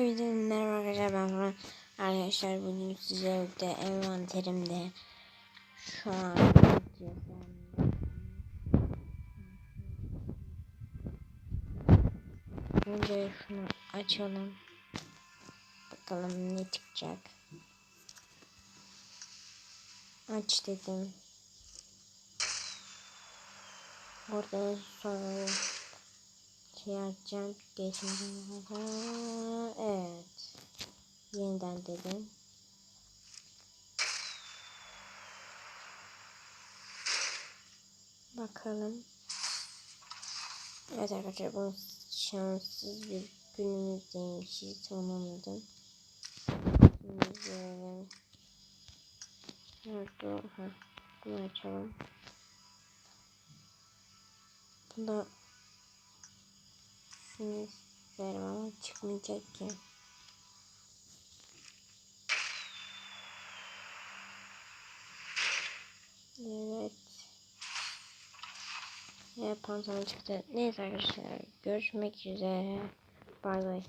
Evet merhaba arkadaşlar ben Furkan. Arkadaşlar bugün size de envanterimde şu an Önce şunu açalım. Bakalım ne çıkacak. Aç dedim. Orada sonra şey açacağım. Geçmeden Evet. Yeniden dedim. Bakalım. Evet arkadaşlar bu şanssız bir günümüzdeymişiz. Tamamladım. Şimdi böyle. Nerede? Ha, bunu açalım. Bunda şunu isterim ama çıkmayacak ki. Evet. Ya pantolon çıktı. Neyse arkadaşlar görüşmek üzere. Bay bay.